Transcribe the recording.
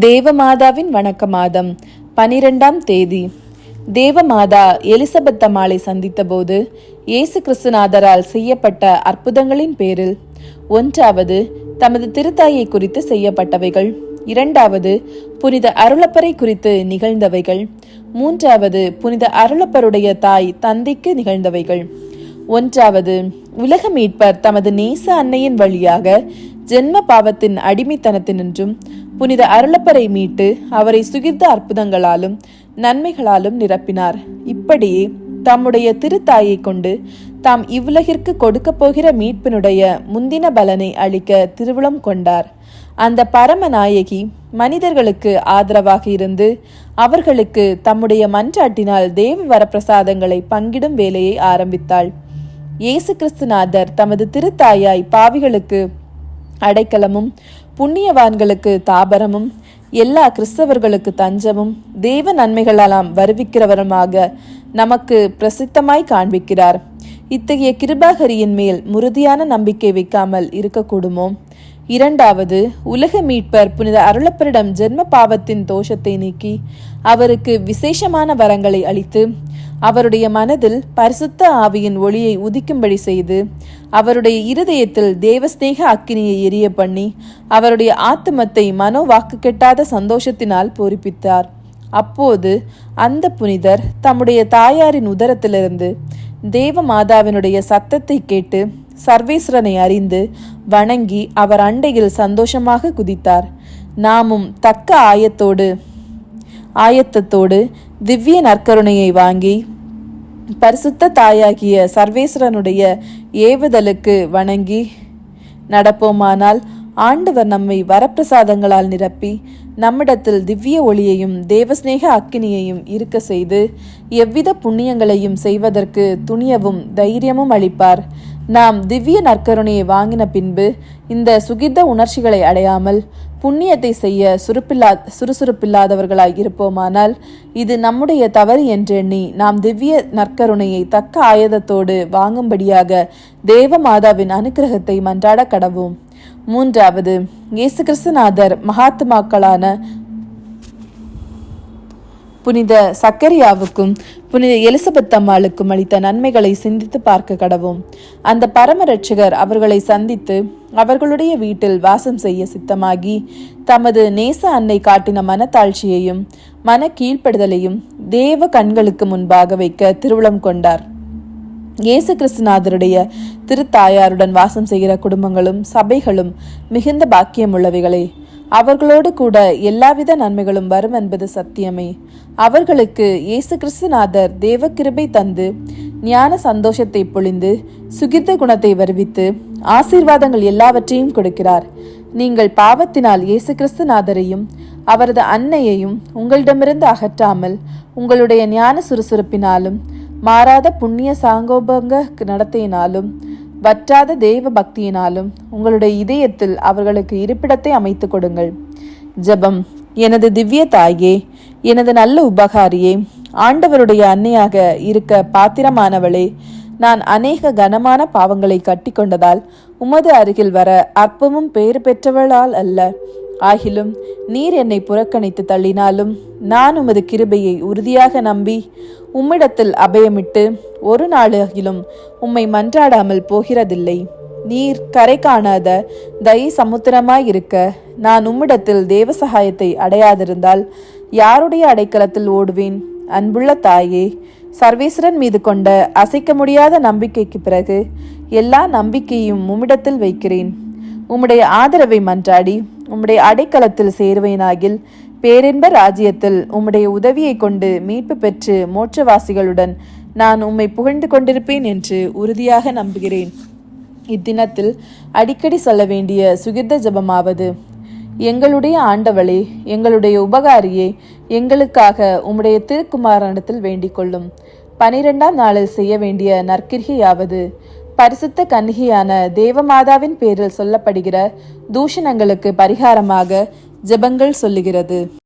தேவமாதாவின் வணக்க மாதம் பனிரெண்டாம் தேதி. தேவமாதா எலிசபெத் அம்மாளை சந்தித்தபோது இயேசு கிறிஸ்துநாதரால் செய்யப்பட்ட அற்புதங்களின் பேரில் ஒன்றாவது தமது திருத்தாயை குறித்து செய்யப்பட்டவைகள் இரண்டாவது புனித அருளப்பரை குறித்து நிகழ்ந்தவைகள் மூன்றாவது புனித அருளப்பருடைய தாய் தந்தைக்கு நிகழ்ந்தவைகள். ஒன்றாவது உலக மீட்பர் தமது நேச அன்னையின் வழியாக ஜென்ம பாவத்தின் அடிமைத்தனத்தினின்றும் புனித அருளப்பரை மீட்டு அவரை சுகிர்ந்த அற்புதங்களாலும் நன்மைகளாலும் நிரப்பினார். இப்படியே தம்முடைய திருத்தாயை கொண்டு தாம் இவ்வுலகிற்கு கொடுக்கப் போகிற மீட்பினுடைய முந்தின பலனை அளிக்க திருவிழம் கொண்டார். அந்த பரமநாயகி மனிதர்களுக்கு ஆதரவாக இருந்து அவர்களுக்கு தம்முடைய மன்றாட்டினால் தேவ வரப்பிரசாதங்களை பங்கிடும் வேலையை ஆரம்பித்தாள். இயேசு கிறிஸ்துநாதர் தமது திருத்தாயாய் பாவிகளுக்கு அடைக்கலமும் புண்ணியவான்களுக்கு தாபரமும் எல்லா கிறிஸ்தவர்களுக்கு தஞ்சமும் தேவ நன்மைகளெல்லாம் வருவிக்கிறவருமாக நமக்கு பிரசித்தமாய் காண்பிக்கிறார். இத்தகைய கிருபாகரியின் மேல் முறுதியான நம்பிக்கை வைக்காமல் இருக்கக்கூடுமோ? இரண்டாவது உலக மீட்பர் புனித அருளப்பரிடம் ஜென்ம பாவத்தின் தோஷத்தை நீக்கி அவருக்கு விசேஷமான வரங்களை அளித்து அவருடைய மனதில் பரிசுத்த ஆவியின் ஒளியை உதிக்கும்படி செய்து அவருடைய இருதயத்தில் தேவஸ்நேக அக்கினியை எரிய பண்ணி அவருடைய ஆத்துமத்தை மனோ வாக்கு கெட்டாத சந்தோஷத்தினால் பூரிப்பித்தார் அப்போது அந்த புனிதர் தம்முடைய தாயாரின் உதரத்திலிருந்து தேவ மாதாவினுடைய சத்தத்தை கேட்டு சர்வேஸ்வரனை அறிந்து வணங்கி அவர் அண்டையில் சந்தோஷமாக குதித்தார். நாமும் தக்க ஆயத்தோடு ஆயத்தத்தோடு திவ்ய நற்கருணையை வாங்கி பரிசுத்த தாயாகிய சர்வேஸ்வரனுடைய ஏவுதலுக்கு வணங்கி நடப்போமானால் ஆண்டவர் நம்மை வரப்பிரசாதங்களால் நிரப்பி நம்மிடத்தில் திவ்ய ஒளியையும் தேவஸ்நேக அக்கினியையும் இருக்க செய்து எவ்வித புண்ணியங்களையும் செய்வதற்கு துணியவும் தைரியமும் அளிப்பார். நாம் திவ்ய நற்கருணையை வாங்கின பின்பு இந்த சுகித்த உணர்ச்சிகளை அடையாமல் புண்ணியத்தை செய்ய சுறுப்பில்லா சுறுசுறுப்பில்லாதவர்களாய் இருப்போமானால் இது நம்முடைய தவறு என்றெண்ணி நாம் திவ்ய நற்கருணையை தக்க ஆயுதத்தோடு வாங்கும்படியாக தேவ மாதாவின் அனுக்கிரகத்தை மன்றாட கடவும். மூன்றாவது இயேசு கிறிஸ்துநாதர் மகாத்மாக்களான புனித சக்கரியாவுக்கும் புனித எலிசபெத் அம்மாளுக்கும் அளித்த நன்மைகளை சிந்தித்து பார்க்க கடவும். அந்த பரமரட்சகர் அவர்களை சந்தித்து அவர்களுடைய வீட்டில் வாசம் செய்ய சித்தமாகி தமது நேச அன்னை காட்டின மனத்தாழ்ச்சியையும் மன கீழ்ப்படுதலையும் தேவ கண்களுக்கு முன்பாக வைக்க திருவுளம் கொண்டார். இயேசு கிறிஸ்துநாதருடைய திருத்தாயாருடன் வாசம் செய்கிற குடும்பங்களும் சபைகளும் மிகுந்த பாக்கியம் உள்ளவைகளே அவர்களோடு கூட எல்லாவித நன்மைகளும் வரும் என்பது சத்தியமே. அவர்களுக்கு இயேசு கிறிஸ்துநாதர் தேவ கிருபை தந்து ஞான சந்தோஷத்தை பொழிந்து சுகித்த குணத்தை வருவித்து ஆசீர்வாதங்கள் எல்லாவற்றையும் கொடுக்கிறார். நீங்கள் பாவத்தினால் இயேசு கிறிஸ்துநாதரையும் அவரது அன்னையையும் உங்களிடமிருந்து அகற்றாமல் உங்களுடைய ஞான சுறுசுறுப்பினாலும் மாறாத புண்ணிய சாங்கோபங்க நடத்தையினாலும் வற்றாத தேவ பக்தியினாலும் உங்களுடைய இதயத்தில் அவர்களுக்கு இருப்பிடத்தை அமைத்துக் கொடுங்கள். ஜெபம். எனது திவ்ய தாயே எனது நல்ல உபகாரியே ஆண்டவருடைய அன்னையாக இருக்க பாத்திரமானவளே நான் அநேக கனமான பாவங்களை கட்டிக்கொண்டதால் உமது அருகில் வர அற்பமும் பேறு பெற்றவளால் அல்ல. ஆகிலும் நீர் என்னை புறக்கணித்து தள்ளினாலும் நான் உமது கிருபையை உறுதியாக நம்பி உம்மிடத்தில் அபயமிட்டு ஒரு நாளாகிலும் உம்மை மன்றாடாமல் போகிறதில்லை. நீர் கரை காணாத தயி சமுத்திரமாயிருக்க நான் உம்மிடத்தில் தேவ சகாயத்தை அடையாதிருந்தால் யாருடைய அடைக்கலத்தில் ஓடுவேன்? அன்புள்ள தாயே சர்வேஸ்வரன் மீது கொண்ட அசைக்க முடியாத நம்பிக்கைக்கு பிறகு எல்லா நம்பிக்கையும் உம்மிடத்தில் வைக்கிறேன். உம்முடைய ஆதரவை மன்றாடி உம்முடைய அடைக்கலத்தில் சேருவேனாகில் பேரின்ப ராஜ்யத்தில் உம்முடைய உதவியை கொண்டு மீட்பு பெற்று மோட்சவாசிகளுடன் நான் உம்மை புகழ்ந்து கொண்டிருப்பேன் என்று உறுதியாக நம்புகிறேன். இத்தினத்தில் அடிக்கடி சொல்ல வேண்டிய சுகிர்த ஜபமாவது எங்களுடைய ஆண்டவளே எங்களுடைய உபகாரியே எங்களுக்காக உம்முடைய திருக்குமாரனிடத்தில் வேண்டிக் கொள்ளும் பனிரெண்டாம் நாளில் செய்ய வேண்டிய நற்கிரிகையாவது பரிசுத்த கன்னிகையான தேவமாதாவின் பேரில் சொல்லப்படுகிற தூஷணங்களுக்கு பரிகாரமாக ஜெபங்கள் சொல்லுகிறது.